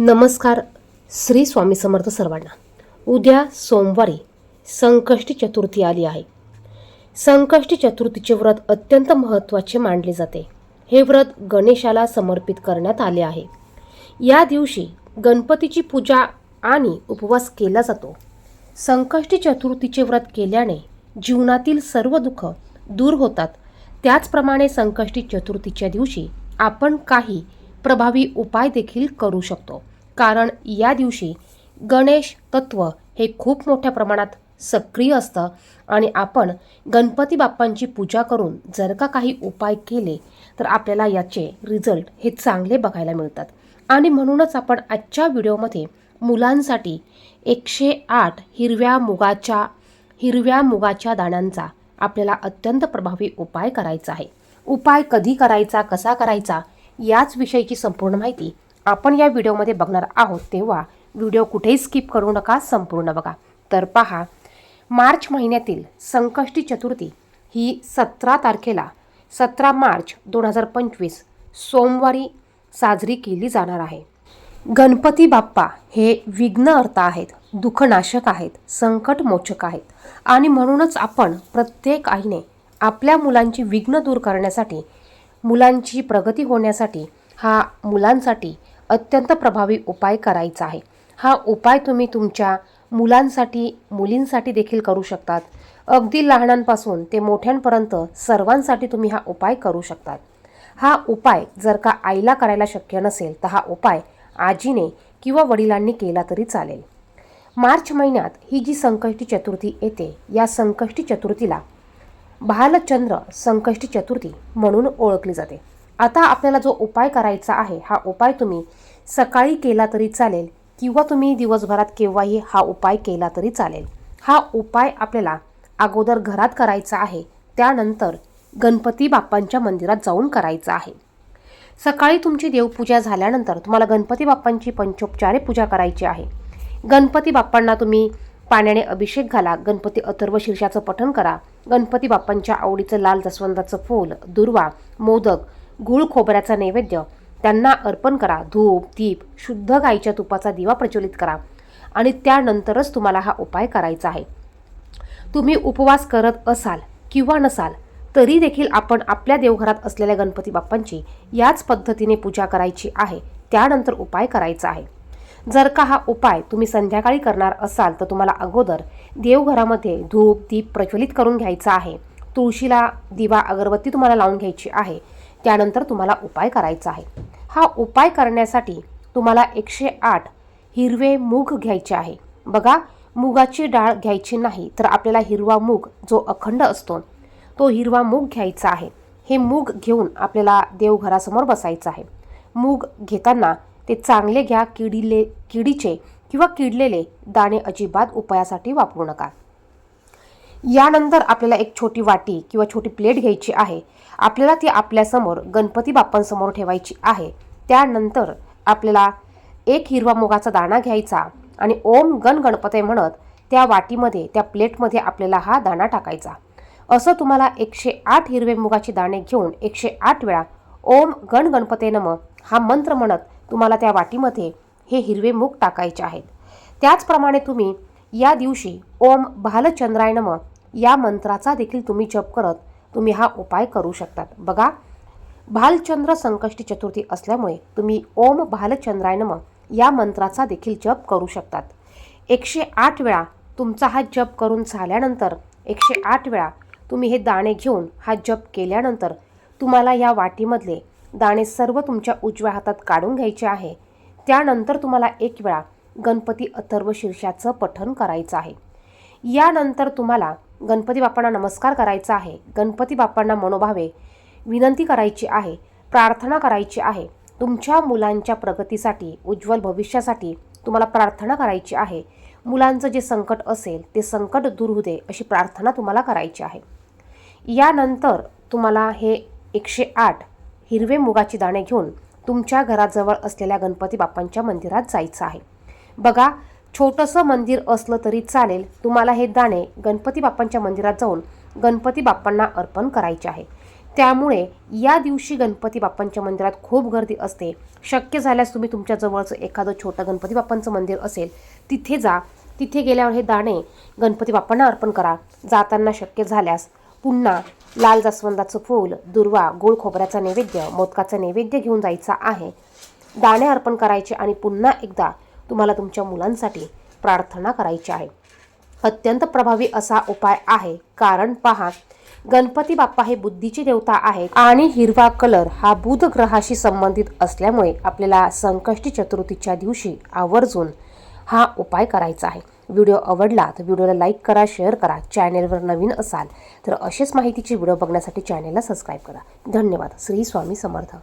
नमस्कार श्री स्वामी समर्थ सर्वांना. उद्या सोमवारी संकष्टी चतुर्थी आली आहे. संकष्टी चतुर्थीचे व्रत अत्यंत महत्त्वाचे मानले जाते. हे व्रत गणेशाला समर्पित करण्यात आले आहे. या दिवशी गणपतीची पूजा आणि उपवास केला जातो. संकष्टी चतुर्थीचे व्रत केल्याने जीवनातील सर्व दुःख दूर होतात. त्याचप्रमाणे संकष्टी चतुर्थीच्या दिवशी आपण काही प्रभावी उपाय देखील करू शकतो. कारण या दिवशी गणेश तत्व हे खूप मोठ्या प्रमाणात सक्रिय असतं आणि आपण गणपती बाप्पांची पूजा करून जर का काही उपाय केले तर आपल्याला याचे रिझल्ट हे चांगले बघायला मिळतात. आणि म्हणूनच आपण आजच्या व्हिडिओमध्ये मुलांसाठी एकशे आठ हिरव्या मुगाच्या हिरव्या मुगाच्या दाण्यांचा आपल्याला अत्यंत प्रभावी उपाय करायचा आहे. उपाय कधी करायचा कसा करायचा याच विषयीची संपूर्ण माहिती आपण या व्हिडिओमध्ये बघणार आहोत. तेव्हा व्हिडिओ कुठेही स्किप करू नका संपूर्ण बघा. तर पहा मार्च महिन्यातील संकष्टी चतुर्थी ही सतरा तारखेला सतरा मार्च दोन हजार पंचवीस सोमवारी साजरी केली जाणार आहे. गणपती बाप्पा हे विघ्न अर्थ आहेत दुःखनाशक आहेत संकटमोचक आहेत. आणि म्हणूनच आपण प्रत्येक आईने आपल्या मुलांची विघ्न दूर करण्यासाठी मुलांची प्रगती होण्यासाठी हा मुलांसाठी अत्यंत प्रभावी उपाय करायचा आहे. हा उपाय तुम्ही तुमच्या मुलांसाठी मुलींसाठी देखील करू शकतात. अगदी लहानांपासून ते मोठ्यांपर्यंत सर्वांसाठी तुम्ही हा उपाय करू शकतात. हा उपाय जर का आईला करायला शक्य नसेल तर हा उपाय आजीने किंवा वडिलांनी केला तरी चालेल. मार्च महिन्यात ही जी संकष्टी चतुर्थी येते या संकष्टी चतुर्थीला भालचंद्र संकष्टी चतुर्थी म्हणून ओळखली जाते. आता आपल्याला जो उपाय करायचा आहे हा उपाय तुम्ही सकाळी केला तरी चालेल किंवा तुम्ही दिवसभरात केव्हाही हा उपाय केला तरी चालेल. हा उपाय आपल्याला अगोदर घरात करायचा आहे त्यानंतर गणपती बाप्पांच्या मंदिरात जाऊन करायचा आहे. सकाळी तुमची देवपूजा झाल्यानंतर तुम्हाला गणपती बाप्पांची पंचोपचारे पूजा करायची आहे. गणपती बाप्पांना तुम्ही पाण्याने अभिषेक घाला. गणपती अथर्व शीर्षाचं पठण करा. गणपती बाप्पांच्या आवडीचं लाल जसवंताचं फूल दुर्वा मोदक गुळ खोबऱ्याचा नैवेद्य त्यांना अर्पण करा. धूप दीप शुद्ध गाईच्या तुपाचा दिवा प्रज्वलित करा. आणि त्यानंतरच तुम्हाला हा उपाय करायचा आहे. तुम्ही उपवास करत असाल किंवा नसाल तरी देखील आपण आपल्या देवघरात असलेल्या गणपती बाप्पांची याच पद्धतीने पूजा करायची आहे. त्यानंतर उपाय करायचा आहे. जर का हा उपाय तुम्ही संध्याकाळी करणार असाल तर तुम्हाला अगोदर देवघरामध्ये धूप दीप प्रज्वलित करून घ्यायचा आहे. तुळशीला दिवा अगरबत्ती तुम्हाला लावून घ्यायची आहे. त्यानंतर तुम्हाला उपाय करायचा आहे. हा उपाय करण्यासाठी तुम्हाला एकशे आठ हिरवे मूग घ्यायचे आहे. बघा मुगाची डाळ घ्यायची नाही तर आपल्याला हिरवा मूग जो अखंड असतो तो हिरवा मूग घ्यायचा आहे. हे मूग घेऊन आपल्याला देवघरासमोर बसायचं आहे. मूग घेताना ते चांगले घ्या किडीले किडीचे किंवा किडलेले दाणे अजिबात उपायासाठी वापरू नका. यानंतर आपल्याला एक छोटी वाटी किंवा छोटी प्लेट घ्यायची आहे. आपल्याला ती आपल्यासमोर गणपती बाप्पांसमोर ठेवायची आहे. त्यानंतर आपल्याला एक हिरवा मुगाचा दाणा घ्यायचा आणि ओम गण गणपते म्हणत त्या वाटीमध्ये त्या प्लेटमध्ये आपल्याला हा दाणा टाकायचा. असं तुम्हाला एकशे आठ हिरवे मुगाचे दाणे घेऊन एकशे आठ वेळा ओम गण गणपते नम हा मंत्र म्हणत तुम्हाला त्या वाटीमध्ये हे हिरवे मूग टाकायचे आहेत. त्याचप्रमाणे तुम्ही या दिवशी ओम भालचंद्राय नम या मंत्राचा देखील तुम्ही जप करत तुम्ही हा उपाय करू शकतात. बघा भालचंद्र संकष्टी चतुर्थी असल्यामुळे तुम्ही ओम भालचंद्राय नम या मंत्राचा देखील जप करू शकतात. एकशे आठ वेळा तुमचा हा जप करून झाल्यानंतर एकशे आठ वेळा तुम्ही हे दाणे घेऊन हा जप केल्यानंतर तुम्हाला या वाटीमधले दाणे सर्व तुमच्या उजव्या हातात काढून घ्यायचे आहे. त्यानंतर तुम्हाला एक वेळा गणपती अथर्व शीर्षाचं पठण करायचं आहे. यानंतर तुम्हाला गणपती बाप्पांना नमस्कार करायचा आहे. गणपती बाप्पांना मनोभावे विनंती करायची आहे. प्रार्थना करायची आहे. तुमच्या मुलांच्या प्रगतीसाठी उज्ज्वल भविष्यासाठी तुम्हाला प्रार्थना करायची आहे. मुलांचं जे संकट असेल ते संकट दूर होऊ दे अशी प्रार्थना तुम्हाला करायची आहे. यानंतर तुम्हाला हे एकशे आठ हिरवे मुगाची दाणे घेऊन तुमच्या घराजवळ असलेल्या गणपती बाप्पांच्या मंदिरात जायचं आहे. बघा छोटंसं मंदिर असलं तरी चालेल. तुम्हाला हे दाणे गणपती बाप्पांच्या मंदिरात जाऊन गणपती बाप्पांना अर्पण करायचे आहे. त्यामुळे या दिवशी गणपती बाप्पांच्या मंदिरात खूप गर्दी असते. शक्य झाल्यास तुम्ही तुमच्या जवळचं एखादं छोटं गणपती बाप्पांचं मंदिर असेल तिथे जा. तिथे गेल्यावर हे दाणे गणपती बाप्पांना अर्पण करा. जाताना शक्य झाल्यास पुन्हा लाल जास्वंदाचं फूल दुर्वा गोळ खोबऱ्याचा नैवेद्य मोदकाचा नैवेद्य घेऊन जायचा आहे. दाणे अर्पण करायचे आणि पुन्हा एकदा तुम्हाला तुमच्या मुलांसाठी प्रार्थना करायची आहे. अत्यंत प्रभावी असा उपाय आहे. कारण पहा गणपती बाप्पा हे बुद्धीची देवता आहेत आणि हिरवा कलर हा बुध ग्रहाशी संबंधित असल्यामुळे आपल्याला संकष्टी चतुर्थीच्या दिवशी आवर्जून हा उपाय करायचा आहे. व्हिडिओ आवडला तर व्हिडिओला लाईक करा शेअर करा चॅनेलवर नवीन असाल तर असेच माहितीचे व्हिडिओ बघण्यासाठी चॅनेलला सबस्क्राईब करा. धन्यवाद. श्री स्वामी समर्थ.